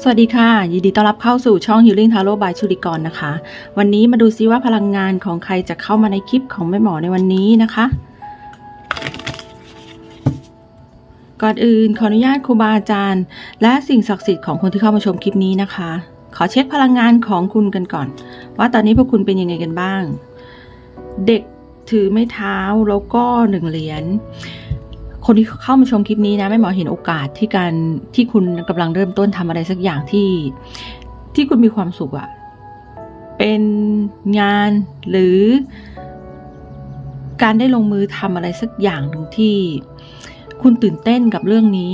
สวัสดีค่ะ ยินดีต้อนรับเข้าสู่ช่อง Healing Tarot by ชุริกรนะคะ วันนี้มาดูซิว่าพลังงานของใครจะเข้ามาในคลิปของแม่หมอในวันนี้นะคะ ก่อนอื่นขออนุญาตครูบาอาจารย์ และสิ่งศักดิ์สิทธิ์ของคนที่เข้ามาชมคลิปนี้นะคะ ขอเช็คพลังงานของคุณกันก่อน ว่าตอนนี้พวกคุณเป็นยังไงกันบ้าง เด็กถือไม้เท้าแล้วก็หนึ่งเหรียญ คนที่เข้ามาชมคลิปนี้นะแม่หมอเห็นโอกาสที่การที่คุณกำลังเริ่มต้นทำอะไรสักอย่างที่ ที่คุณมีความสุขอะเป็นงานหรือ การได้ลงมือทำอะไรสักอย่างหนึ่งที่ คุณตื่นเต้นกับเรื่องนี้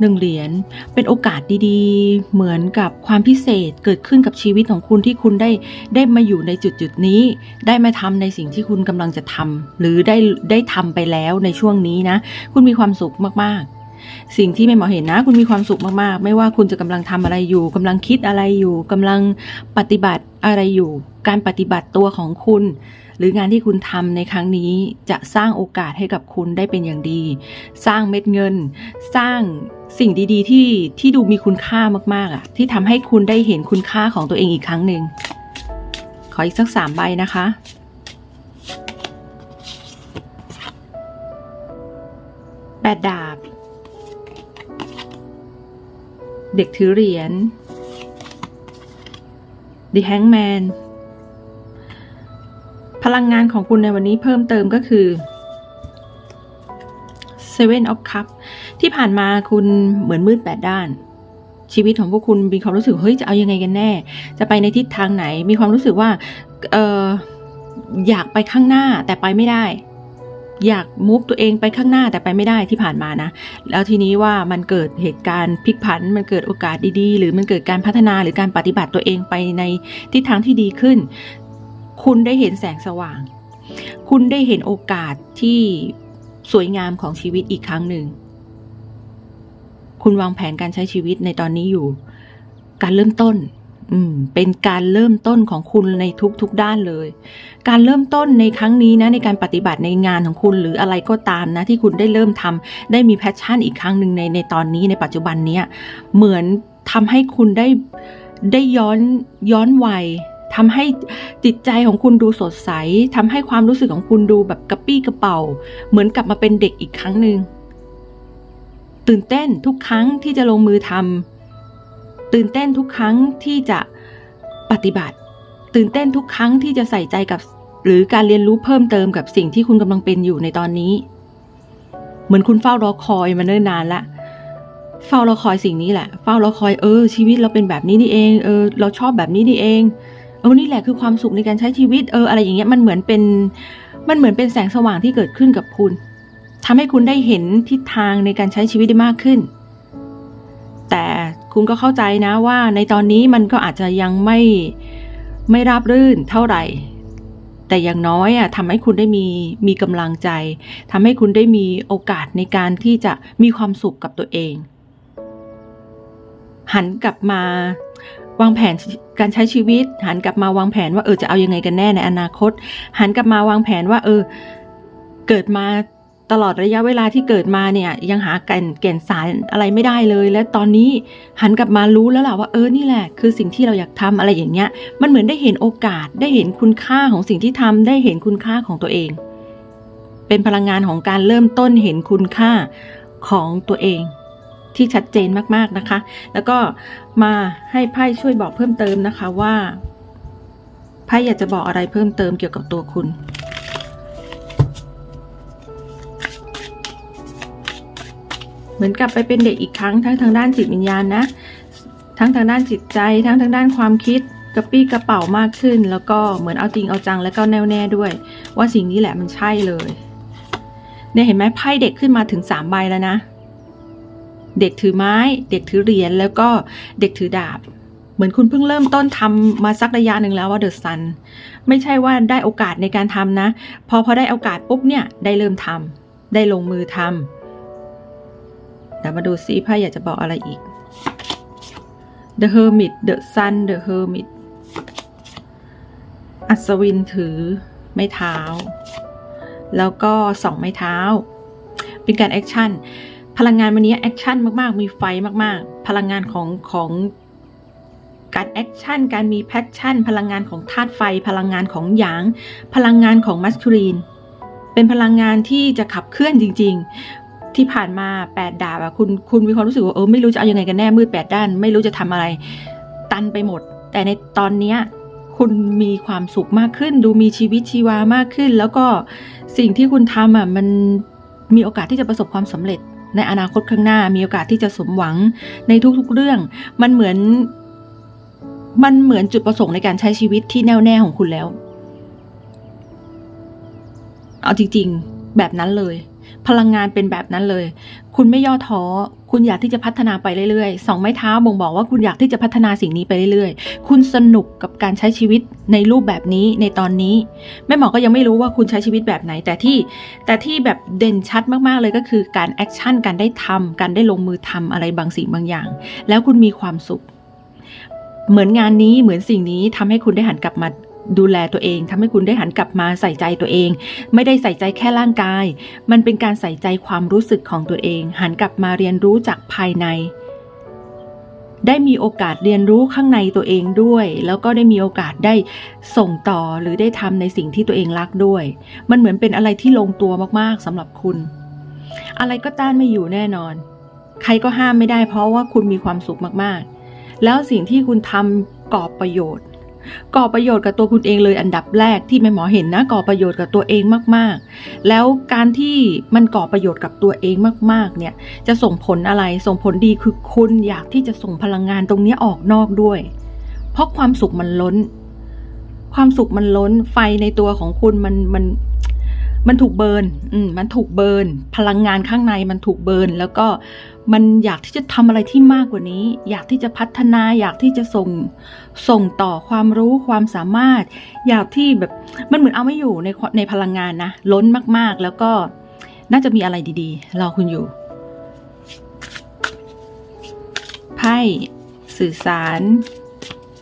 หนึ่งเหรียญเป็นโอกาสดีๆ เหมือนกับความพิเศษเกิดขึ้นกับชีวิตของคุณที่คุณได้ได้มาอยู่ในจุดจุดๆนี้ ได้มาทำในสิ่งที่คุณกำลังจะทำหรือได้ได้ทำไปแล้วในช่วงนี้นะ คุณมีความสุขมากๆสิ่งที่แม่หมอเห็นนะ คุณมีความสุขมากๆ ไม่ว่าคุณจะกำลังทำอะไรอยู่กำลังคิดอะไรอยู่กำลังปฏิบัติอะไรอยู่ การปฏิบัติตัวของคุณ หรืองานที่คุณทำในครั้งนี้จะสร้างโอกาสให้กับคุณได้เป็นอย่างดี สร้างเม็ดเงิน สร้างสิ่งดีๆ ที่ที่ดูมีคุณค่ามากๆอะ ที่ทำให้คุณได้เห็นคุณค่าของตัวเองอีกครั้งหนึ่งขออีกสักสามใบนะคะแปดดาบ เด็กถือเหรียญ The Hangman พลังงานของคุณในวันนี้เพิ่มเติมก็คือ Seven of Cup ที่ผ่านมาคุณเหมือนมืดแปดด้าน ชีวิตของพวกคุณมีความรู้สึกเฮ้ยจะเอายังไงกันแน่ จะไปในทิศทางไหน มีความรู้สึกว่าเอออยากไปข้างหน้าแต่ไปไม่ได้ อยากมูฟตัวเองไปข้างหน้าแต่ไปไม่ได้ที่ผ่านมานะ แล้วทีนี้ว่ามันเกิดเหตุการณ์พลิกผัน มันเกิดโอกาสดีๆ หรือมันเกิดการพัฒนาหรือการปฏิบัติตัวเองไปในทิศทางที่ดีขึ้น คุณได้เห็นแสงสว่าง คุณได้เห็นโอกาสที่สวยงามของชีวิตอีกครั้งหนึ่ง คุณวางแผนการใช้ชีวิตในตอนนี้อยู่ การเริ่มต้น อืม เป็นการเริ่มต้นของคุณในทุกๆด้านเลย การเริ่มต้นในครั้งนี้นะ ในการปฏิบัติในงานของคุณหรืออะไรก็ตามนะ ที่คุณได้เริ่มทำได้มีแพชชั่นอีกครั้งหนึ่งในในตอนนี้ในปัจจุบันเนี้ยเหมือนทำให้คุณได้ได้ย้อนย้อนวัย ทำให้จิตใจของคุณดูสดใสทำให้ความรู้สึกของคุณดูแบบกระปี้กระเป๋า เหมือนกลับมาเป็นเด็กอีกครั้งหนึ่ง ตื่นเต้นทุกครั้งที่จะลงมือทำตื่นเต้นทุกครั้งที่จะปฏิบัติ ตื่นเต้นทุกครั้งที่จะใส่ใจกับ หรือการเรียนรู้เพิ่มเติมกับสิ่งที่คุณกำลังเป็นอยู่ในตอนนี้ เหมือนคุณเฝ้ารอคอยมาเนิ่นนานละเฝ้ารอคอยสิ่งนี้แหละ เฝ้ารอคอยเออ ชีวิตเราเป็นแบบนี้นี่เอง เออ เราชอบแบบนี้นี่เอง เออนี่แหละคือความสุขในการใช้ชีวิตเอออะไรอย่างเงี้ยมันเหมือนเป็นมันเหมือนเป็นแสงสว่างที่เกิดขึ้นกับคุณทำให้คุณได้เห็นทิศทางในการใช้ชีวิตได้มากขึ้น แต่คุณก็เข้าใจนะว่าในตอนนี้มันก็อาจจะยังไม่ไม่ราบรื่นเท่าไหร่ แต่อย่างน้อยอะทำให้คุณได้มีมีกำลังใจทำให้คุณได้มีโอกาสในการที่จะมีความสุขกับตัวเอง หันกลับมา วางแผนการใช้ชีวิต หันกลับมาวางแผนว่าเออจะเอายังไงกันแน่ในอนาคต หันกลับมาวางแผนว่า เออ เกิดมาตลอดระยะเวลาที่เกิดมาเนี่ย ยังหาแก่นแก่นสารอะไรไม่ได้เลย และตอนนี้หันกลับมารู้แล้วล่ะว่าเออนี่แหละ คือสิ่งที่เราอยากทำอะไรอย่างเงี้ย มันเหมือนได้เห็นโอกาสได้เห็นคุณค่าของสิ่งที่ทำได้เห็นคุณค่าของตัวเอง เป็นพลังงานของการเริ่มต้นเห็นคุณค่าของตัวเอง ที่ชัดเจนมากๆนะคะ แล้วก็มาให้ไพ่ช่วยบอกเพิ่มเติมนะคะว่าไพ่อยากจะบอกอะไรเพิ่มเติมเกี่ยวกับตัวคุณเหมือนกลับไปเป็นเด็กอีกครั้งทั้งทางด้านจิตวิญญาณนะ ทั้งทางด้านจิตใจ ทั้งทางด้านความคิดกระปี้กระเป๋ามากขึ้น แล้วก็เหมือนเอาจริงเอาจังแล้วก็แน่วแน่ด้วย ว่าสิ่งนี้แหละมันใช่เลยเนี่ยเห็นไหมไพ่เด็กขึ้นมาถึงสามใบแล้วนะ เด็กถือไม้ เด็กถือเหรียญแล้วก็เด็กถือดาบ เหมือนคุณเพิ่งเริ่มต้นทำมาสักระยะหนึ่งแล้วว่าเดอะซันไม่ใช่ว่าได้โอกาสในการทำนะ พอพอได้โอกาสปุ๊บเนี่ยได้เริ่มทำได้ลงมือทำเดี๋ยวมาดูซิไพ่อยากจะบอกอะไรอีก The Hermit The Sun The Hermit อัศวินถือไม้เท้า แล้วก็สองไม้เท้า เป็นการแอคชั่น พลังงานวันนี้แอคชั่นมากๆ มีไฟมากๆ พลังงานของของการแอคชั่น การมีแพชชั่น พลังงานของธาตุไฟ พลังงานของหยาง พลังงานของมัสคูลีน เป็นพลังงานที่จะขับเคลื่อนจริง ๆ ที่ผ่านมาแปดดาบอะคุณคุณมีความรู้สึกว่าเออไม่รู้จะเอาอยังไงกันแน่มืดแปดด้าน ไม่รู้จะทำอะไร ตันไปหมด แต่ในตอนเนี้ยคุณมีความสุขมากขึ้น ดูมีชีวิตชีวามากขึ้น แล้วก็สิ่งที่คุณทำอะมันมีโอกาสที่จะประสบความสำเร็จ ในอนาคตข้างหน้ามีโอกาสที่จะสมหวังในทุกๆเรื่อง มันเหมือน มันเหมือนจุดประสงค์ในการใช้ชีวิตที่แน่วแน่ของคุณแล้ว เอาจริง ๆ แบบนั้นเลย พลังงานเป็นแบบนั้นเลย คุณไม่ย่อท้อ คุณอยากที่จะพัฒนาไปเรื่อยๆสองไม้เท้าบ่งบอกว่าคุณอยากที่จะพัฒนาสิ่งนี้ไปเรื่อยๆ คุณสนุกกับการใช้ชีวิตในรูปแบบนี้ในตอนนี้ แม่หมอก็ยังไม่รู้ว่าคุณใช้ชีวิตแบบไหนแต่ที่ แต่ที่แบบเด่นชัดมากๆเลยก็คือการแอคชั่นการได้ทำการได้ลงมือทำอะไรบางสิ่งบางอย่าง แล้วคุณมีความสุข เหมือนงานนี้เหมือนสิ่งนี้ทำให้คุณได้หันกลับมา ดูแลตัวเองทำให้คุณได้หันกลับมาใส่ใจตัวเอง ไม่ได้ใส่ใจแค่ร่างกาย มันเป็นการใส่ใจความรู้สึกของตัวเอง หันกลับมาเรียนรู้จากภายใน ได้มีโอกาสเรียนรู้ข้างในตัวเองด้วย แล้วก็ได้มีโอกาสได้ส่งต่อหรือได้ทำในสิ่งที่ตัวเองรักด้วย มันเหมือนเป็นอะไรที่ลงตัวมากๆสำหรับคุณ อะไรก็ต้านไม่อยู่แน่นอน ใครก็ห้ามไม่ได้เพราะว่าคุณมีความสุขมากๆ แล้วสิ่งที่คุณทำก่อประโยชน์ ก่อประโยชน์กับตัวคุณเองเลยอันดับแรกที่แม่หมอเห็นนะก่อประโยชน์กับตัวเองมากๆ แล้วการที่มันก่อประโยชน์กับตัวเองมากๆ เนี่ยจะส่งผลอะไรส่งผลดีคือคุณอยากที่จะส่งพลังงานตรงนี้ออกนอกด้วย เพราะความสุขมันล้น ความสุขมันล้นไฟในตัวของคุณมันมัน มันถูกเบิร์นอืมมันถูกเบิร์น พลังงานข้างในมันถูกเบิร์น แล้วก็มันอยากที่จะทำอะไรที่มากกว่านี้ อยากที่จะพัฒนา อยากที่จะส่งส่งต่อความรู้ความสามารถ อยากที่แบบมันเหมือนเอาไม่อยู่ในในพลังงานนะ ล้นมากๆ แล้วก็น่าจะมีอะไรดีๆ รอคุณอยู่ ไพ่สื่อสาร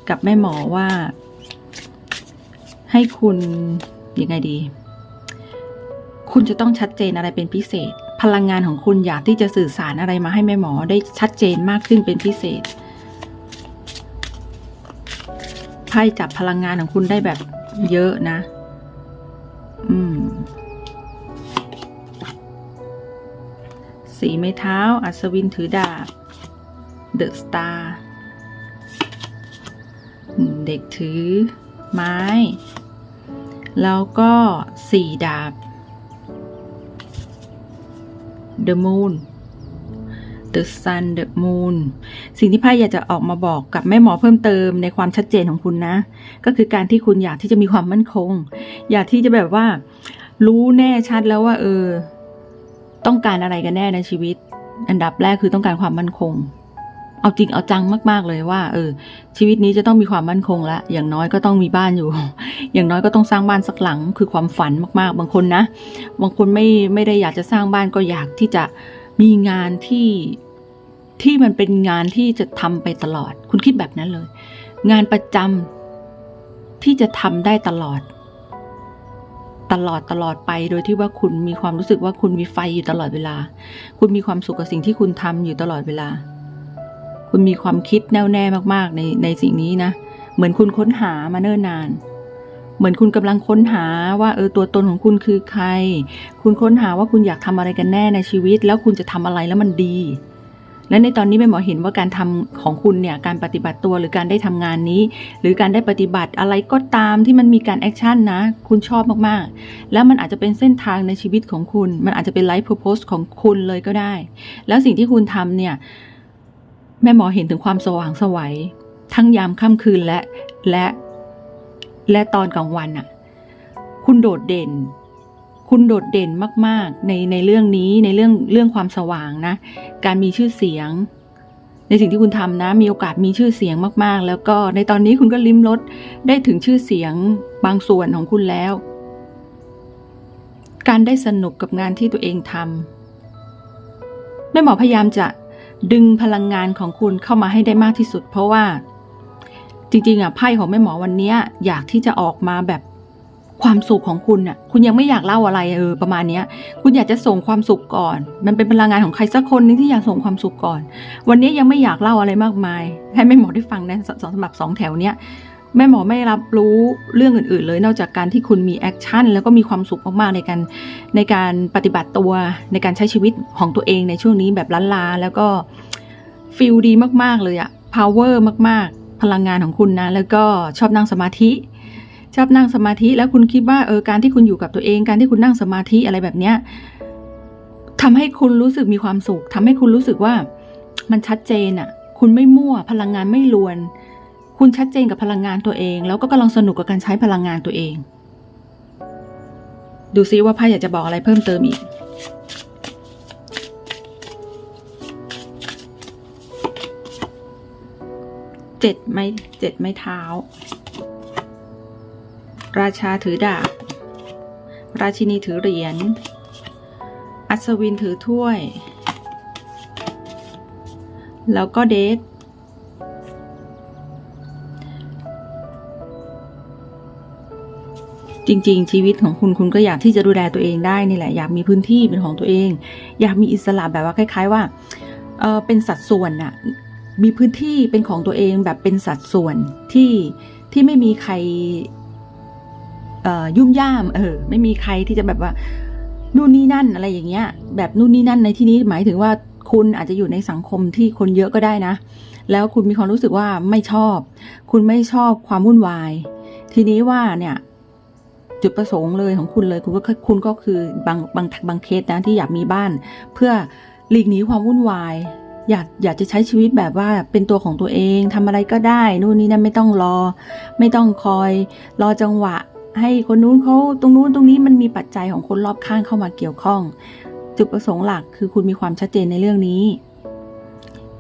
กับแม่หมอว่า ให้คุณยังไงดี คุณจะต้องชัดเจนอะไรเป็นพิเศษ พลังงานของคุณอยากที่จะสื่อสารอะไรมาให้แม่หมอได้ชัดเจนมากขึ้นเป็นพิเศษไพ่จับพลังงานของคุณได้แบบเยอะนะ อืม สีไม้เท้า อัศวินถือดาบ เดอะสตาร์เด็กถือไม้ แล้วก็สี่ดาบ The Moon The Sun The Moon สิ่งที่ไพ่อยากจะออกมาบอกกับแม่หมอเพิ่มเติมในความชัดเจนของคุณนะ ก็คือการที่คุณอยากที่จะมีความมั่นคง อยากที่จะแบบว่า รู้แน่ชัดแล้วว่า เออ ต้องการอะไรกันแน่ในชีวิต อันดับแรกคือต้องการความมั่นคง เอาจริงเอาจังมาก ๆ เลยว่า เออ ชีวิตนี้จะต้องมีความมั่นคงละอย่างน้อยก็ต้องมีบ้านอยู่ อย่างน้อยก็ต้องสร้างบ้านสักหลัง คือความฝันมากๆ บางคนนะ บางคนไม่ไม่ได้อยากจะสร้างบ้านก็อยากที่จะมีงานที่ที่มันเป็นงานที่จะทำไปตลอด คุณคิดแบบนั้นเลย งานประจำที่จะทำได้ตลอด ตลอดตลอดไป โดยที่ว่าคุณมีความรู้สึกว่าคุณมีไฟอยู่ตลอดเวลา คุณมีความสุขกับสิ่งที่คุณทำอยู่ตลอดเวลา คุณมีความคิดแน่วแน่มากๆในในสิ่งนี้นะ เหมือนคุณค้นหามาเนิ่นนาน เหมือนคุณกำลังค้นหาว่าเออตัวตนของคุณคือใคร คุณค้นหาว่าคุณอยากทำอะไรกันแน่ในชีวิต แล้วคุณจะทำอะไรแล้วมันดี และในตอนนี้แม่หมอเห็นว่าการทำของคุณเนี่ยการปฏิบัติตัวหรือการได้ทำงานนี้ หรือการได้ปฏิบัติอะไรก็ตามที่มันมีการแอคชั่นนะ คุณชอบมากๆ แล้วมันอาจจะเป็นเส้นทางในชีวิตของคุณ มันอาจจะเป็นไลฟ์ p พ r p o s e ของคุณเลยก็ได้ แล้วสิ่งที่คุณทำเนี่ย แม่หมอเห็นถึงความสว่างสวัย ทั้งยามค่ำคืนและและ และตอนกลางวันอะคุณโดดเด่น คุณโดดเด่นมาก ๆ ในในเรื่องนี้ในเรื่องเรื่องความสว่างนะ การมีชื่อเสียง ในสิ่งที่คุณทำนะ มีโอกาสมีชื่อเสียงมาก ๆ แล้วก็ในตอนนี้คุณก็ลิ้มรสได้ถึงชื่อเสียงบางส่วนของคุณแล้ว การได้สนุกกับงานที่ตัวเองทำแม่หมอพยายามจะ ดึงพลังงานของคุณเข้ามาให้ได้มากที่สุด เพราะว่า จริงๆอะไพ่ของแม่หมอวันนี้อยากที่จะออกมาแบบความสุขของคุณน่ะ คุณยังไม่อยากเล่าอะไรเออประมาณเนี้ย คุณอยากจะส่งความสุขก่อน มันเป็นพลังงานของใครสักคนนึงที่อยากส่งความสุขก่อน วันนี้ยังไม่อยากเล่าอะไรมากมาย ให้แม่หมอได้ฟังนะสสสำหรับสองแถวเนี้ย แม่หมอไม่รับรู้เรื่องอื่น ๆ เลย นอกจากการที่คุณมีแอคชั่นแล้วก็มีความสุขมากๆในการในการปฏิบัติตัวในการใช้ชีวิตของตัวเองในช่วงนี้แบบล้านลาแล้วก็ฟิลดีมาก ๆ เลยอะ power มาก ๆ พลังงานของคุณนะ แล้วก็ชอบนั่งสมาธิ ชอบนั่งสมาธิแล้วคุณคิดว่าเออการที่คุณอยู่กับตัวเอง การที่คุณนั่งสมาธิอะไรแบบเนี้ยทำให้คุณรู้สึกมีความสุขทำให้คุณรู้สึกว่ามันชัดเจนอะคุณไม่มั่วพลังงานไม่ลวน คุณชัดเจนกับพลังงานตัวเอง แล้วก็กำลังสนุกกับการใช้พลังงานตัวเอง ดูซิว่าไพ่อยากจะบอกอะไรเพิ่มเติมอีกเจ็ดไม้เจ็ดไม้เท้า ราชาถือดาบ ราชินีถือเหรียญ อัศวินถือถ้วย แล้วก็เดท จริง ๆ ชีวิตของคุณคุณก็อยากที่จะดูแลตัวเองได้นี่แหละอยากมีพื้นที่เป็นของตัวเอง อยากมีอิสระแบบว่าคล้าย ๆ ว่าเออเป็นสัดส่วนน่ะมีพื้นที่เป็นของตัวเองแบบเป็นสัดส่วนที่ที่ไม่มีใครเอ่อยุ่มย่ามเออไม่มีใครที่จะแบบว่านู่นนี่นั่นอะไรอย่างเงี้ย แบบนู่นนี่นั่นในที่นี้หมายถึงว่าคุณอาจจะอยู่ในสังคมที่คนเยอะก็ได้นะ แล้วคุณมีความรู้สึกว่าไม่ชอบ คุณไม่ชอบความวุ่นวาย ทีนี้ว่าเนี่ย จุดประสงค์เลยของคุณเลยคุณก็คุณก็คือบางบางบางเคสนะที่อยากมีบ้าน เพื่อหลีกหนีความวุ่นวาย อยากอยากจะใช้ชีวิตแบบว่าเป็นตัวของตัวเองทำอะไรก็ได้ นู่นนี่นั่นไม่ต้องรอ ไม่ต้องคอย รอจังหวะ ให้คนนู้นเขาตรงนู้นตรงนี้มันมีปัจจัยของคนรอบข้างเข้ามาเกี่ยวข้อง จุดประสงค์หลักคือคุณมีความชัดเจนในเรื่องนี้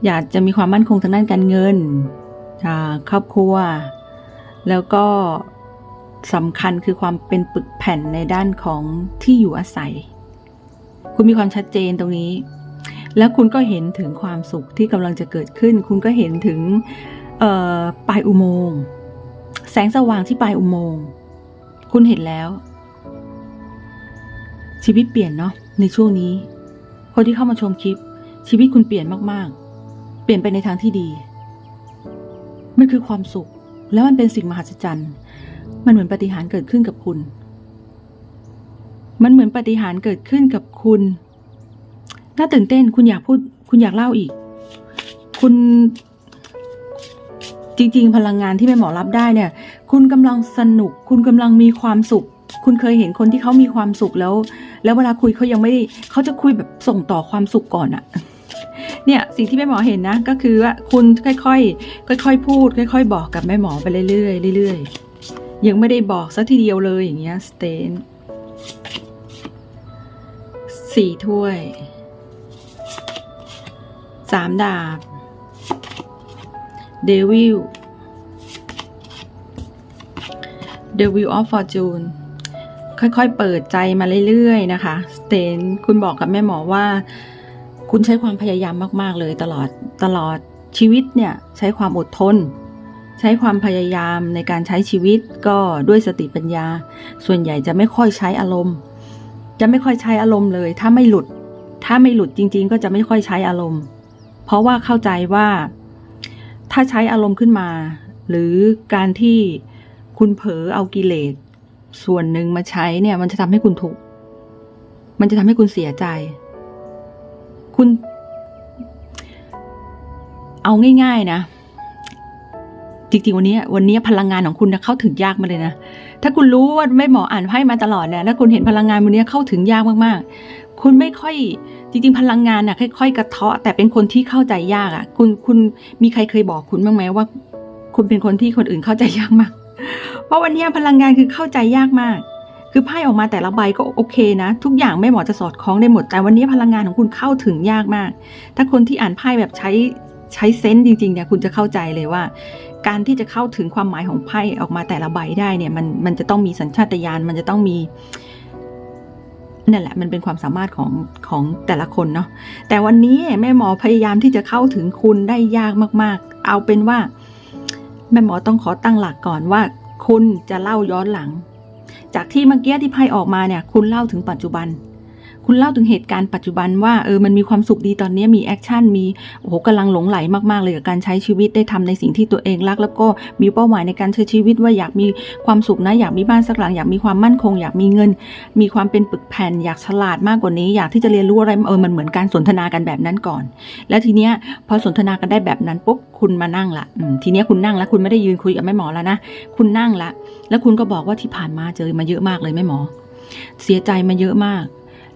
อยากจะมีความมั่นคงทางด้านการเงินครอบครัว แล้วก็ สำคัญคือความเป็นปึกแผ่นในด้านของที่อยู่อาศัย คุณมีความชัดเจนตรงนี้ แล้วคุณก็เห็นถึงความสุขที่กำลังจะเกิดขึ้น คุณก็เห็นถึงปลายอุโมงค์แสงสว่างที่ปลายอุโมงค์คุณเห็นแล้ว ชีวิตเปลี่ยนเนาะในช่วงนี้ คนที่เข้ามาชมคลิป ชีวิตคุณเปลี่ยนมากๆ เปลี่ยนไปในทางที่ดีมันคือความสุข แล้วมันเป็นสิ่งมหัศจรรย์ มันเหมือนปฏิหารเกิดขึ้นกับคุณ มันเหมือนปฏิหารเกิดขึ้นกับคุณ น่าตื่นเต้น คุณอยากพูด คุณอยากเล่าอีก คุณ จริง ๆ พลังงานที่แม่หมอรับได้เนี่ย คุณกำลังสนุก คุณกำลังมีความสุข คุณเคยเห็นคนที่เขามีความสุขแล้ว แล้วเวลาคุยเขายังไม่ได้เขาจะคุยแบบส่งต่อความสุขก่อนอะเนี่ยสิ่งที่แม่หมอเห็นนะ ก็คือว่าคุณค่อยๆค่อย ๆ พูด ค่อย ๆ บอกกับแม่หมอไปเรื่อยๆเรื่อยๆ ยังไม่ได้บอกสักทีเดียวเลยอย่างเงี้ยสเตนสี่ถ้วยสามดาบเดวิลเดวิลออฟฟอร์จูนค่อยๆ เปิดใจมาเรื่อยๆ นะคะสเตนคุณบอกกับแม่หมอว่า คุณใช้ความพยายามมากๆเลยตลอดตลอดชีวิตเนี่ย ใช้ความอดทน ใช้ความพยายามในการใช้ชีวิตก็ด้วยสติปัญญา ส่วนใหญ่จะไม่ค่อยใช้อารมณ์ จะไม่ค่อยใช้อารมณ์เลย ถ้าไม่หลุด ถ้าไม่หลุดจริง ๆ ก็จะไม่ค่อยใช้อารมณ์ เพราะว่าเข้าใจว่า ถ้าใช้อารมณ์ขึ้นมา หรือการที่คุณเผลอเอากิเลสส่วนหนึ่งมาใช้เนี่ย มันจะทำให้คุณทุกข์มันจะทำให้คุณเสียใจ คุณ เอาง่าย ๆ นะ จริงๆวันนี้วันนี้พลังงานของคุณเข้าถึงยากมาเลยนะ ถ้าคุณรู้ว่าไม่หมออ่านไพ่มาตลอดเนี่ยแล้วคุณเห็นพลังงานวันนี้เข้าถึงยากมากๆ คุณไม่ค่อยจริงๆ พลังงานน่ะค่อยๆ กระเทาะ แต่เป็นคนที่เข้าใจยากอะ่ะ คุณคุณมีใครเคยบอกคุณบ้างไหมว่า คุณเป็นคนที่คนอื่นเข้าใจยากมาก เพราะวันนี้พลังงานคือเข้าใจยากมาก คือไพ่ออกมาแต่ละใบก็โอเคนะ ทุกอย่างไม่หมอจะสอดคล้องได้หมดแต่วันนี้พลังงานของคุณเข้าถึงยากมาก ถ้าคนที่อ่านไพ่แบบใช้ใช้เซนส์จริงๆเนี่ยคุณจะเข้าใจเลยว่า การที่จะเข้าถึงความหมายของไพ่ออกมาแต่ละใบได้เนี่ย มันมันจะต้องมีสัญชาตญาณมันจะต้องมีนั่นแหละมันเป็นความสามารถของของแต่ละคนเนาะแต่วันนี้แม่หมอพยายามที่จะเข้าถึงคุณได้ยากมาก ๆ เอาเป็นว่า แม่หมอต้องขอตั้งหลักก่อนว่า คุณจะเล่าย้อนหลัง จากที่เมื่อกี้ที่ไพ่ออกมาเนี่ย คุณเล่าถึงปัจจุบัน คุณเล่าถึงเหตุการณ์ปัจจุบันว่าเออมันมีความสุขดีตอนนี้มีแอคชั่นมีโอ้โหกำลังหลงไหลมากๆเลยกับการใช้ชีวิตได้ทำในสิ่งที่ตัวเองรัก แล้วก็มีเป้าหมายในการใช้ชีวิตว่าอยากมีความสุขนะอยากมีบ้านสักหลังอยากมีความมั่นคง อยากมีเงิน มีความเป็นปึกแผ่น อยากฉลาดมากกว่านี้ อยากที่จะเรียนรู้อะไรเออมันเหมือนการสนทนากันแบบนั้นก่อน แล้วทีเนี้ยพอสนทนากันได้แบบนั้นปุ๊บคุณมานั่งละทีเนี้ยคุณนั่งแล้วคุณไม่ได้ยืนคุยกับแม่หมอแล้วนะคุณนั่งละแล้วคุณก็บอกว่าที่ผ่านมาเจอมาเยอะมากเลยแม่หมอ เสียใจมาเยอะมาก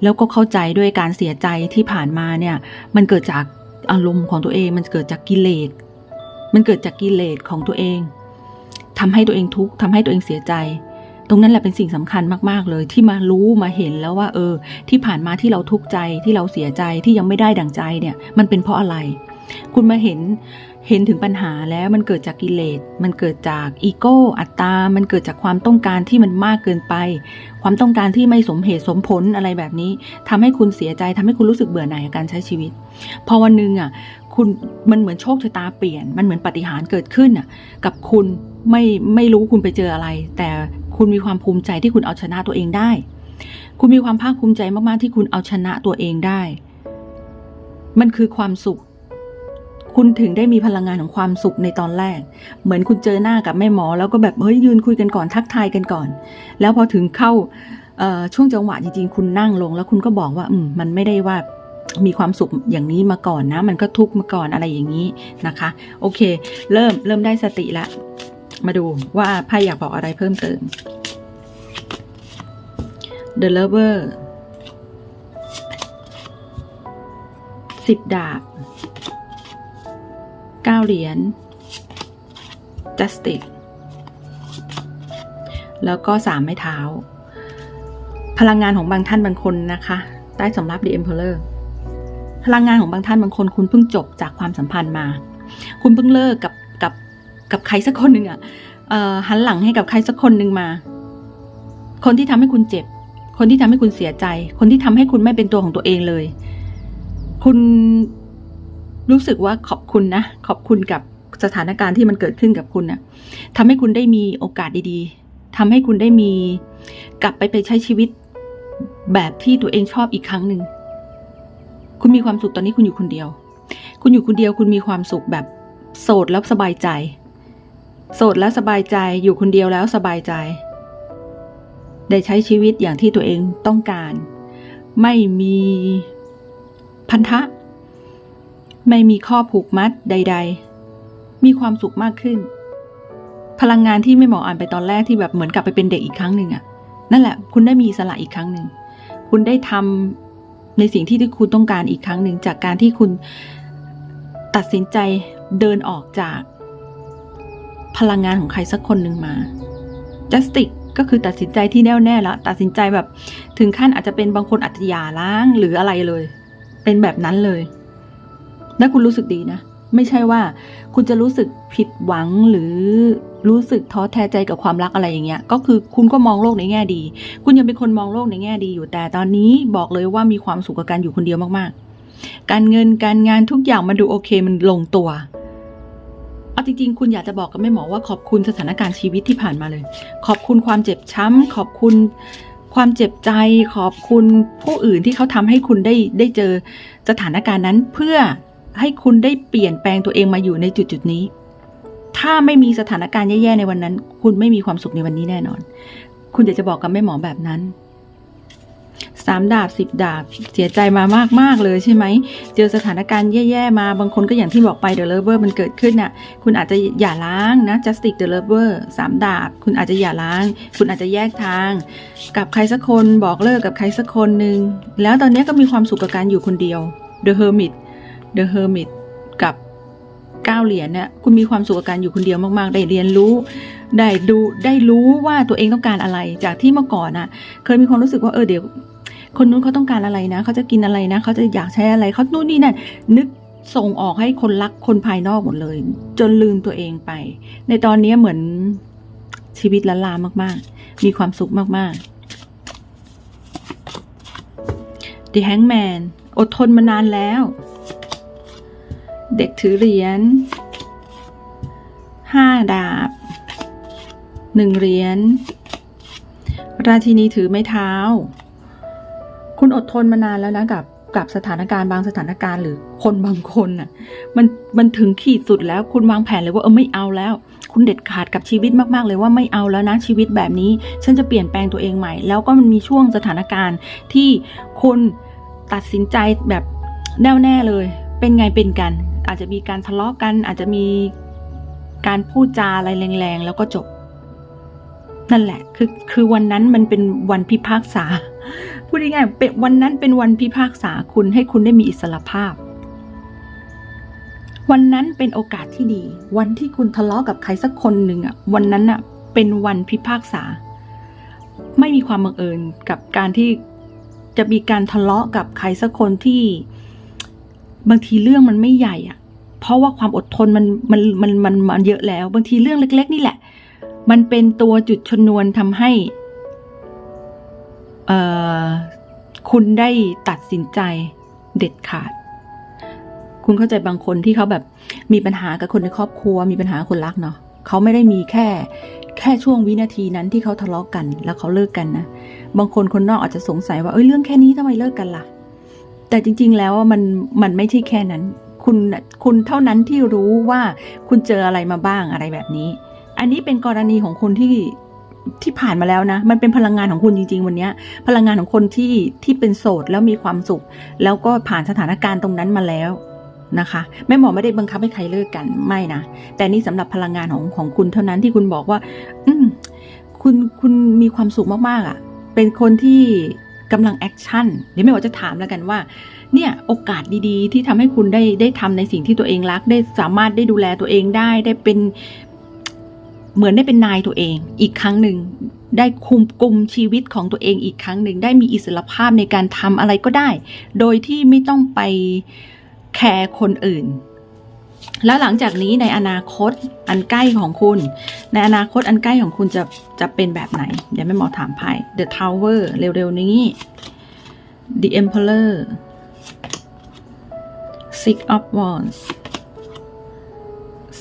แล้วก็เข้าใจด้วยการเสียใจที่ผ่านมาเนี่ย มันเกิดจากอารมณ์ของตัวเอง มันเกิดจากกิเลส มันเกิดจากกิเลสของตัวเองทำให้ตัวเองทุกข์ทำให้ตัวเองเสียใจ ตรงนั้นแหละเป็นสิ่งสำคัญมากๆเลย ที่มารู้มาเห็นแล้วว่า เออ ที่ผ่านมาที่เราทุกข์ใจที่เราเสียใจที่ยังไม่ได้ดั่งใจเนี่ย มันเป็นเพราะอะไร คุณมาเห็น เห็นถึงปัญหาแล้วมันเกิดจากกิเลส มันเกิดจากอีโก้ อัตตา มันเกิดจากความต้องการที่มันมากเกินไป ความต้องการที่ไม่สมเหตุสมผลอะไรแบบนี้ทำให้คุณเสียใจทำให้คุณรู้สึกเบื่อหน่ายกับการใช้ชีวิต พอวันหนึ่งอะ คุณมันเหมือนโชคชะตาเปลี่ยน มันเหมือนปาฏิหารย์เกิดขึ้นอะ กับคุณไม่ไม่รู้คุณไปเจออะไร แต่คุณมีความภูมิใจที่คุณเอาชนะตัวเองได้ คุณมีความภาคภูมิใจมากๆที่คุณเอาชนะตัวเองได้ มันคือความสุข คุณถึงได้มีพลังงานของความสุขในตอนแรก เหมือนคุณเจอหน้ากับแม่หมอ แล้วก็แบบเฮ้ยยืนคุยกันก่อนทักทายกันก่อน แล้วพอถึงเข้าช่วงจังหวะจริงๆ คุณนั่งลง แล้วคุณก็บอกว่าอืมมันไม่ได้ว่ามีความสุขอย่างนี้มาก่อนนะ มันก็ทุกข์มาก่อนอะไรอย่างนี้นะคะ โอเค เริ่มเริ่มได้สติละมาดูว่าไพ่อยากบอกอะไรเพิ่มเติม The Lover สิบดาบ เก้าเหรียญ Justice แล้วก็สามไม้เท้า พลังงานของบางท่านบางคนนะคะ ใต้สำรับ The Emperor พลังงานของบางท่านบางคนคุณเพิ่งจบจากความสัมพันธ์มา คุณเพิ่งเลิกกับกับกับใครสักคนหนึ่งอะ่ะหันหลังให้กับใครสักคนหนึ่งมา คนที่ทำให้คุณเจ็บ คนที่ทำให้คุณเสียใจ คนที่ทำให้คุณไม่เป็นตัวของตัวเองเลย คุณ รู้สึกว่าขอบคุณนะ ขอบคุณกับสถานการณ์ที่มันเกิดขึ้นกับคุณนะ่ะทำให้คุณได้มีโอกาสดีๆทำให้คุณได้มีกลับไปไปใช้ชีวิตแบบที่ตัวเองชอบอีกครั้งหนึ่ง คุณมีความสุขตอนนี้คุณอยู่คนเดียว คุณอยู่คนเดียวคุณมีความสุขแบบโสดแล้วสบายใจ โสดแล้วสบายใจ อยู่คนเดียวแล้วสบายใจ ได้ใช้ชีวิตอย่างที่ตัวเองต้องการ ไม่มีพันธะ ไม่มีข้อผูกมัดใด ๆ มีความสุขมากขึ้น พลังงานที่ไม่หมาะอ่านไปตอนแรกที่แบบเหมือนกลับไปเป็นเด็กอีกครั้งหนึ่งอะนั่นแหละ คุณได้มีอิสละอีกครั้งหนึ่ง คุณได้ทำในสิ่งที่ที่คุณต้องการอีกครั้งหนึ่งจากการที่คุณตัดสินใจเดินออกจาก พลังงานของใครสักคนหนึ่งมา justice ก็คือตัดสินใจที่แน่วแน่แล้วตัดสินใจแบบ ถึงขั้นอาจจะเป็นบางคนอาจจะหย่าร้างหรืออะไรเลย เป็นแบบนั้นเลย และคุณรู้สึกดีนะ ไม่ใช่ว่า คุณจะรู้สึกผิดหวังหรือรู้สึกท้อแท้ใจกับความรักอะไรอย่างเงี้ย ก็คือคุณก็มองโลกในแง่ดี คุณยังเป็นคนมองโลกในแง่ดีอยู่ แต่ตอนนี้บอกเลยว่ามีความสุขกับการอยู่คนเดียวมากๆ การเงินการงานทุกอย่างมันดูโอเคมันลงตัวเอาจริงๆ คุณอยากจะบอกกับแม่หมอว่าขอบคุณสถานการณ์ชีวิตที่ผ่านมาเลย ขอบคุณความเจ็บช้ำ ขอบคุณความเจ็บใจ ขอบคุณผู้อื่นที่เขาทำให้คุณได้ได้เจอสถานการณ์นั้นเพื่อ ให้คุณได้เปลี่ยนแปลงตัวเองมาอยู่ในจุดจุดนี้ ถ้าไม่มีสถานการณ์แย่ๆในวันนั้น คุณไม่มีความสุขในวันนี้แน่นอน คุณอยากจะบอกกับแม่หมอแบบนั้นสามดาบสิบดาบเสียใจมามากมากเลยใช่ไหม เจอสถานการณ์แย่ ๆ มาบางคนก็อย่างที่บอกไป The Lover มันเกิดขึ้นน่ะ คุณอาจจะหย่าร้างนะ Justice The Lover สามดาบ คุณอาจจะหย่าร้าง คุณอาจจะแยกทาง กับใครสักคนบอกเลิกกับใครสักคนหนึ่งแล้วตอนนี้ก็มีความสุขกับการอยู่คนเดียว The Hermit The Hermit กับก้าเหรียญเนี่ยคุณมีความสุขกับการอยู่คนเดียวมาก ๆ ได้เรียนรู้ ได้ดูได้รู้ว่าตัวเองต้องการอะไร จากที่เมื่อก่อนน่ะเคยมีความรู้สึกว่าเออเดี๋ยว คนนู้นเขาต้องการอะไรนะเขาจะกินอะไรนะเขาจะอยากใช้อะไรเขานู่นนี่นั่นนึกส่งออกให้คนรักคนภายนอกหมดเลย จนลืมตัวเองไป ในตอนนี้เหมือนชีวิตละลามาก ๆ มีความสุขมาก ๆ The Hangman อดทนมานานแล้ว เด็กถือเหรียญห้าดาบหนึ่งเหรียญราชินีถือไม้เท้า คุณอดทนมานานแล้วนะกับกับสถานการณ์บางสถานการณ์หรือคนบางคนน่ะ มันมันถึงขีดสุดแล้วคุณวางแผนเลยว่าเออไม่เอาแล้ว คุณเด็ดขาดกับชีวิตมากๆเลยว่าไม่เอาแล้วนะชีวิตแบบนี้ ฉันจะเปลี่ยนแปลงตัวเองใหม่ แล้วก็มันมีช่วงสถานการณ์ที่คุณตัดสินใจแบบแน่วแน่เลย เป็นไงเป็นกัน อาจจะมีการทะเลาะกัน อาจจะมีการพูดจาอะไรแรงๆ แล้วก็จบ นั่นแหละ คือคือวันนั้นมันเป็นวันพิพากษา พูดง่ายๆเป็นวันนั้นเป็นวันพิพากษาคุณให้คุณได้มีอิสรภาพ วันนั้นเป็นโอกาสที่ดี วันที่คุณทะเลาะกับใครสักคนหนึ่งอะ วันนั้นอะ เป็นวันพิพากษา ไม่มีความบังเอิญกับการที่จะมีการทะเลาะกับใครสักคนที่บางทีเรื่องมันไม่ใหญ่อะ เพราะว่าความอดทนมันมันมันมันมันเยอะแล้ว บางทีเรื่องเล็ก ๆ นี่แหละ มันเป็นตัวจุดชนวนทำให้เออคุณได้ตัดสินใจเด็ดขาด คุณเข้าใจบางคนที่เขาแบบมีปัญหากับคนในครอบครัว มีปัญหาคนรักเนาะเขาไม่ได้มีแค่แค่ช่วงวินาทีนั้นที่เขาทะเลาะกันแล้วเขาเลิกกันนะบางคนคนนอกอาจจะสงสัยว่าเอ้ยเรื่องแค่นี้ทำไมเลิกกันล่ะ แต่จริง ๆ แล้วมันมันไม่ใช่แค่นั้น คุณคุณเท่านั้นที่รู้ว่าคุณเจออะไรมาบ้างอะไรแบบนี้ อันนี้เป็นกรณีของคนที่ที่ผ่านมาแล้วนะ มันเป็นพลังงานของคุณจริง ๆ วันนี้พลังงานของคนที่ที่เป็นโสดแล้วมีความสุข แล้วก็ผ่านสถานการณ์ตรงนั้นมาแล้วนะคะแม่หมอไม่ได้บังคับให้ใครเลิกกันไม่นะแต่นี่สำหรับพลังงานของของคุณเท่านั้นที่คุณบอกว่า อืมคุณคุณมีความสุขมากๆอะ่ะ เป็นคนที่กำลังแอคชั่นเดี๋ยวแม่หมอจะถามแล้วกันว่า เนี่ยโอกาสดีๆ ที่ทำให้คุณได้ได้ทำในสิ่งที่ตัวเองรัก ได้สามารถได้ดูแลตัวเองได้ได้เป็นเหมือนได้เป็นนายตัวเอง อีกครั้งหนึ่งได้คุมกลุ่มชีวิตของตัวเองอีกครั้งหนึ่งได้มีอิสรภาพในการทำอะไรก็ได้ โดยที่ไม่ต้องไปแคร์คนอื่น แล้วหลังจากนี้ในอนาคตอันใกล้ของคุณ ในอนาคตอันใกล้ของคุณจะจะเป็นแบบไหน เดี๋ยวแม่หมอถามไพ่ The Tower เร็วๆนี้ The Emperor Six of Wands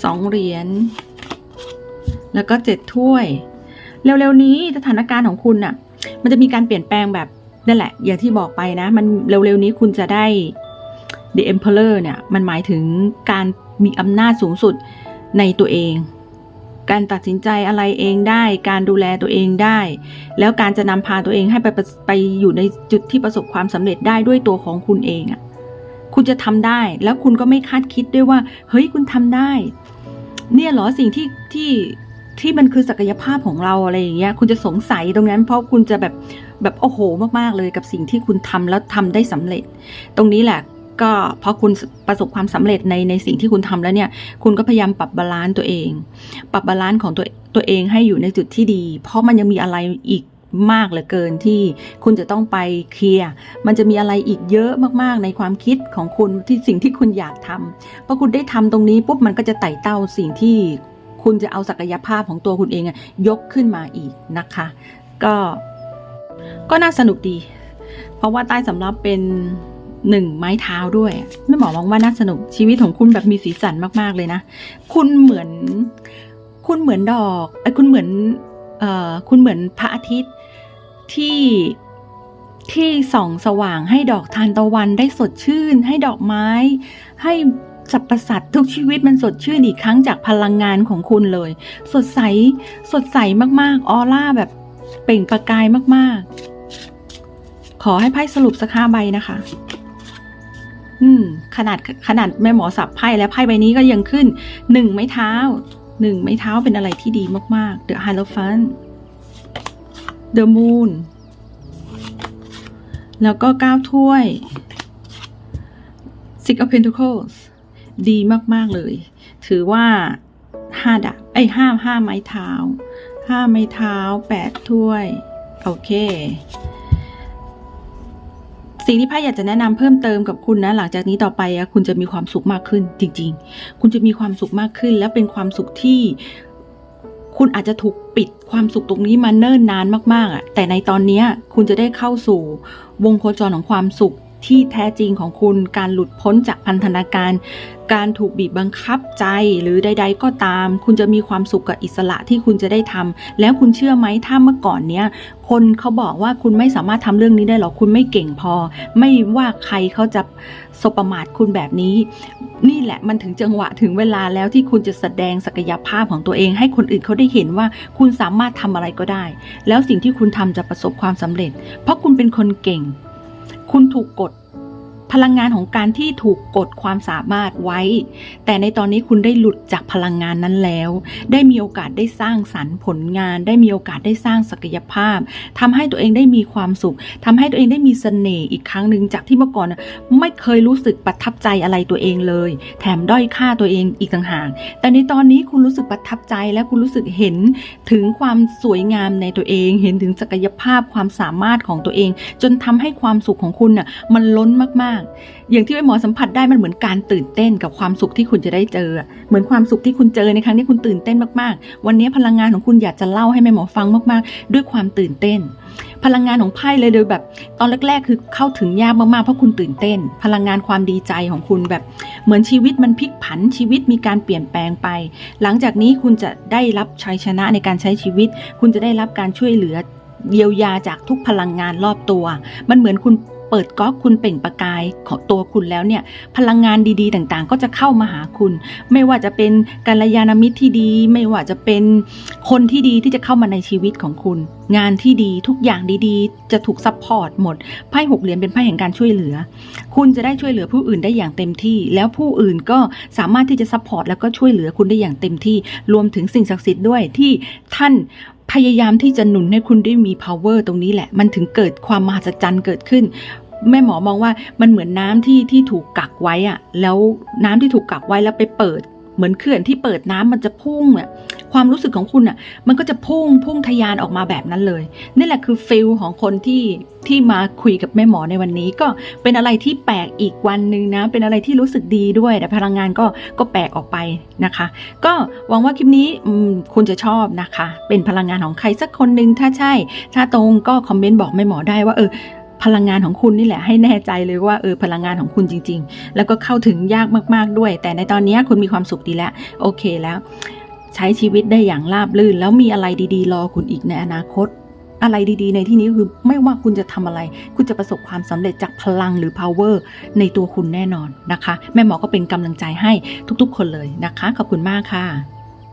สองเหรียญ แล้วก็เจ็ดถ้วย เร็วๆนี้สถานการณ์ของคุณน่ะ มันจะมีการเปลี่ยนแปลงแบบนั่นแหละ อย่างที่บอกไปนะ มันเร็วๆนี้คุณจะได้ The Emperor เนี่ย มันหมายถึงการมีอำนาจสูงสุดในตัวเอง การตัดสินใจอะไรเองได้ การดูแลตัวเองได้ แล้วการจะนำพาตัวเองให้ไปไปอยู่ในจุดที่ประสบความสำเร็จได้ด้วยตัวของคุณเองอะ่ะ คุณจะทำได้ แล้วคุณก็ไม่คาดคิดด้วยว่า เฮ้ยคุณทำได้ เนี่ยหรอสิ่งที่ที่ที่มันคือศักยภาพของเราอะไรอย่างเงี้ย คุณจะสงสัยตรงนั้น เพราะคุณจะแบบแบบโอ้โหมากๆเลยกับสิ่งที่คุณทำแล้วทำได้สำเร็จ ตรงนี้แหละก็พอคุณประสบความสำเร็จในในสิ่งที่คุณทำแล้วเนี่ย คุณก็พยายามปรับบาลานซ์ตัวเอง ปรับบาลานซ์ของตัวตัวเองให้อยู่ในจุดที่ดี เพราะมันยังมีอะไรอีก มากเหลือเกินที่คุณจะต้องไปเคลียร์ มันจะมีอะไรอีกเยอะมากๆในความคิดของคุณที่สิ่งที่คุณอยากทำพอคุณได้ทำตรงนี้ปุ๊บมันก็จะไต่เต้าสิ่งที่คุณจะเอาศักยภาพของตัวคุณเองยกขึ้นมาอีกนะคะ ก็ก็น่าสนุกดี เพราะว่าใต้สำรับเป็นหนึ่งไม้เท้าด้วยไม่หมอมองว่าน่าสนุกชีวิตของคุณแบบมีสีสันมากๆเลยนะ คุณเหมือน คุณเหมือนดอกไอ้คุณเหมือนเอ่อคุณเหมือนพระอาทิตย์ ที่ที่ส่องสว่างให้ดอกทานตะวันได้สดชื่น ให้ดอกไม้ ให้สรรพสัตว์ทุกชีวิตมันสดชื่นอีกครั้งจากพลังงานของคุณเลย สดใสสดใสมากๆออร่าแบบเปล่งประกายมากๆ ขอให้ไพ่สรุปสักห้าใบนะคะ อืม ขนาดขนาดแม่หมอสับไพ่แล้วไพ่ใบนี้ก็ยังขึ้นหนึ่งไม้เท้าหนึ่งไม้เท้าเป็นอะไรที่ดีมากๆ The Hierophant The Moon แล้วก็เก้าถ้วย Six of Pentacles ดีมาก ๆ เลย ถือว่าห้าดาบไอ้ห้าห้าไม้เท้าห้าไม้เท้าแปดถ้วย โอเคสิ่งที่ไพ่อยากจะแนะนำเพิ่มเติมกับคุณนะ หลังจากนี้ต่อไปอะคุณจะมีความสุขมากขึ้นจริง ๆ คุณจะมีความสุขมากขึ้น และเป็นความสุขที่ คุณอาจจะถูกปิดความสุขตรงนี้มาเนิ่นนานมากๆอะแต่ในตอนนี้คุณจะได้เข้าสู่วงโคจรของความสุข ที่แท้จริงของคุณ การหลุดพ้นจากพันธนาการ การถูกบีบบังคับใจหรือใด ๆ ก็ตาม คุณจะมีความสุขกับอิสระที่คุณจะได้ทำแล้วคุณเชื่อไหมถ้าเมื่อก่อนเนี้ยคนเขาบอกว่าคุณไม่สามารถทำเรื่องนี้ได้หรอกคุณไม่เก่งพอ ไม่ว่าใครเขาจะสบประมาทคุณแบบนี้ นี่แหละมันถึงจังหวะถึงเวลาแล้วที่คุณจะแสดงศักยภาพของตัวเอง ให้คนอื่นเขาได้เห็นว่าคุณสามารถทำอะไรก็ได้ แล้วสิ่งที่คุณทำจะประสบความสำเร็จ เพราะคุณเป็นคนเก่ง คุณถูกกด พลังงานของการที่ถูกกดความสามารถไว้ แต่ในตอนนี้คุณได้หลุดจากพลังงานนั้นแล้ว ได้มีโอกาสได้สร้างสรรค์ผลงาน ได้มีโอกาสได้สร้างศักยภาพทำให้ตัวเองได้มีความสุขทำให้ตัวเองได้มีเสน่ห์อีกครั้งหนึ่งจากที่เมื่อก่อนไม่เคยรู้สึกประทับใจอะไรตัวเองเลย แถมด้อยค่าตัวเองอีกต่างหากแต่ในตอนนี้คุณรู้สึกประทับใจและคุณรู้สึกเห็นถึงความสวยงามในตัวเอง เห็นถึงศักยภาพความสามารถของตัวเอง จนทำให้ความสุขของคุณน่ะมันล้นมากอย่างที่แม่หมอสัมผัสได้มันเหมือนการตื่นเต้นกับความสุขที่คุณจะได้เจอ เหมือนความสุขที่คุณเจอในครั้งที่คุณตื่นเต้นมากๆ วันนี้พลังงานของคุณอยากจะเล่าให้แม่หมอฟังมากๆ ด้วยความตื่นเต้น พลังงานของไพ่เลยโดยแบบ ตอนแรก ๆ คือเข้าถึงยากมากๆเพราะคุณตื่นเต้น พลังงานความดีใจของคุณแบบ เหมือนชีวิตมันพลิกผันชีวิตมีการเปลี่ยนแปลงไป หลังจากนี้คุณจะได้รับชัยชนะในการใช้ชีวิต คุณจะได้รับการช่วยเหลือเยียวยาจากทุกพลังงานรอบตัว มันเหมือนคุณ เปิดก๊อกคุณเปล่งประกายของตัวคุณแล้วเนี่ย พลังงานดีๆ ต่างๆ ก็จะเข้ามาหาคุณ ไม่ว่าจะเป็นกัลยาณมิตรที่ดี ไม่ว่าจะเป็นคนที่ดีที่จะเข้ามาในชีวิตของคุณ งานที่ดีทุกอย่างดีๆ จะถูกซัพพอร์ตหมดไพ่หกเหรียญเป็นไพ่แห่งการช่วยเหลือ คุณจะได้ช่วยเหลือผู้อื่นได้อย่างเต็มที่ แล้วผู้อื่นก็สามารถที่จะซัพพอร์ตแล้วก็ช่วยเหลือคุณได้อย่างเต็มที่ รวมถึงสิ่งศักดิ์สิทธิ์ด้วยที่ท่านพยายามที่จะหนุนให้คุณได้มี power ตรงนี้แหละ มันถึงเกิดความมหัศจรรย์เกิดขึ้น แม่หมอมองว่ามันเหมือนน้ำที่ที่ถูกกักไว้อะแล้วน้ำที่ถูกกักไว้แล้วไปเปิด เหมือนเขื่อนที่เปิดน้ำมันจะพุ่งอะความรู้สึกของคุณอะมันก็จะพุ่งพุ่งทะยานออกมาแบบนั้นเลยนี่แหละคือฟิลของคนที่ที่มาคุยกับแม่หมอในวันนี้ ก็เป็นอะไรที่แปลกอีกวันหนึ่งนะ เป็นอะไรที่รู้สึกดีด้วย แต่พลังงานก็ก็แปลกออกไปนะคะ ก็หวังว่าคลิปนี้คุณจะชอบนะคะ เป็นพลังงานของใครสักคนหนึ่งถ้าใช่ ถ้าตรงก็คอมเมนต์บอกแม่หมอได้ว่าเออ พลังงานของคุณนี่แหละให้แน่ใจเลยว่าเออพลังงานของคุณจริง ๆ แล้วก็เข้าถึงยากมาก ๆด้วย แต่ในตอนนี้คุณมีความสุขดีแล้ว โอเคแล้ว ใช้ชีวิตได้อย่างราบรื่น แล้วมีอะไรดีๆ รอคุณอีกในอนาคต อะไรดีๆ ในที่นี้คือไม่ว่าคุณจะทำอะไร คุณจะประสบความสำเร็จจากพลังหรือ power ในตัวคุณแน่นอนนะคะ แม่หมอก็เป็นกำลังใจให้ทุกๆ คนเลยนะคะ ขอบคุณมากค่ะ